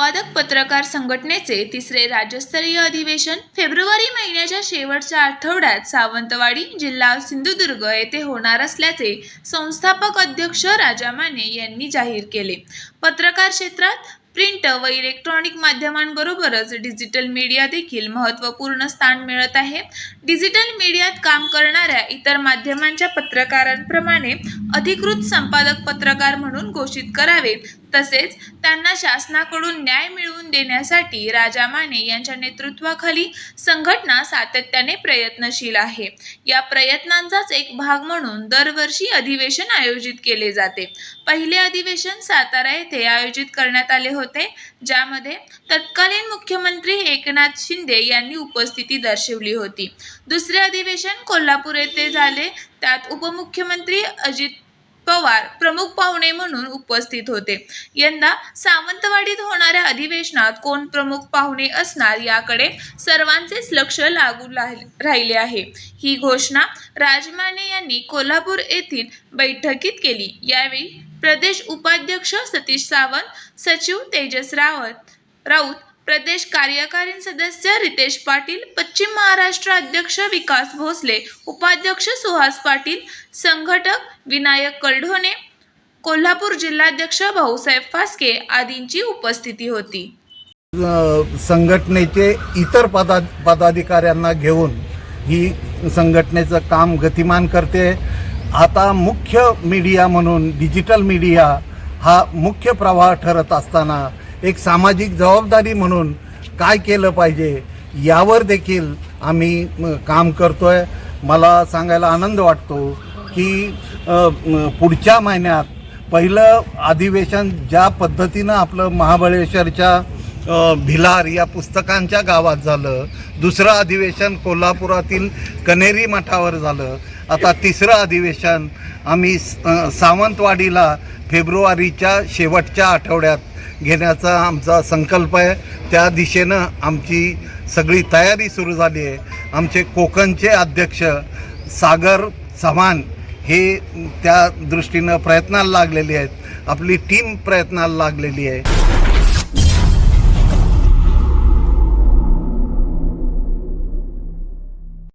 संपादक पत्रकार संघटनेचे तिसरे राज्यस्तरीय अधिवेशन फेब्रुवारी महिन्याच्या शेवटच्या आठवड्यात सावंतवाडी जिल्हा सिंधुदुर्ग येथे होणार असल्याचे संस्थापक अध्यक्ष राजा माने यांनी जाहीर केले. पत्रकार क्षेत्रात प्रिंट व इलेक्ट्रॉनिक माध्यमांबरोबरच डिजिटल मीडिया देखील महत्त्वपूर्ण स्थान मिळत आहे. डिजिटल मीडियात काम करणाऱ्या इतर माध्यमांच्या पत्रकारांप्रमाणे अधिकृत संपादक पत्रकार म्हणून घोषित करावे. तसेच त्यांना शासनाकडून न्याय मिळवून देण्यासाठी राजा माने यांच्या नेतृत्वाखाली संघटना सातत्याने प्रयत्नशील आहे. या प्रयत्नांचाच एक भाग म्हणून दरवर्षी अधिवेशन आयोजित केले जाते. पहिले अधिवेशन सातारा येथे आयोजित करण्यात आले होते ज्यामध्ये तत्कालीन मुख्यमंत्री एकनाथ शिंदे यांनी उपस्थिती दर्शवली होती. दुसरे अधिवेशन कोल्हापूर येथे झाले त्यात उपमुख्यमंत्री अजित पवार प्रमुख पाहुणे म्हणून उपस्थित होते. यंदा सावंतवाडीत होणाऱ्या अधिवेशनात कोण प्रमुख पाहुणे असणार याकडे सर्वांचेच लक्ष लागू राहिले आहे. ही घोषणा राजमाने यांनी कोल्हापूर येथील बैठकीत केली. यावेळी प्रदेश उपाध्यक्ष सतीश सावंत सचिव तेजस रावत राऊत प्रदेश कार्यकारी सदस्य रितेश पाटील पश्चिम महाराष्ट्र अध्यक्ष विकास भोसले उपाध्यक्ष सुहास पाटील संघटक विनायक कलढोणे कोल्हापूर जिल्हाध्यक्ष भाऊसाहेब फास्के आदींची उपस्थिती होती. संघटनेचे इतर पदा पदाधिकाऱ्यांना घेऊन ही संघटनेचं काम गतिमान करते. आता मुख्य मीडिया म्हणून डिजिटल मीडिया हा मुख्य प्रवाह ठरत असताना एक सामाजिक जबाबदारी म्हणून काय केलं पाहिजे यावर देखील आम्ही काम काम करतोय. मला सांगायला आनंद वाटतो की पुढच्या महिन्यात पहिलं अधिवेशन ज्या पद्धतीनं आपलं महाबळेश्वरच्या भिलार या पुस्तकांच्या गावात झालं दुसरं अधिवेशन कोल्हापुरातील कनेरी मठावर झालं आता तिसरं अधिवेशन आम्ही सावंतवाडीला फेब्रुवारीच्या शेवटच्या आठवड्यात घेण्याचा आमचा संकल्प आहे. त्या दिशेनं आमची सगळी तयारी सुरू झाली आहे. आमचे कोकणचे अध्यक्ष सागर चव्हाण हे त्या दृष्टीनं प्रयत्नाला लागलेले आहेत. आपली टीम प्रयत्नाला लागलेली आहे.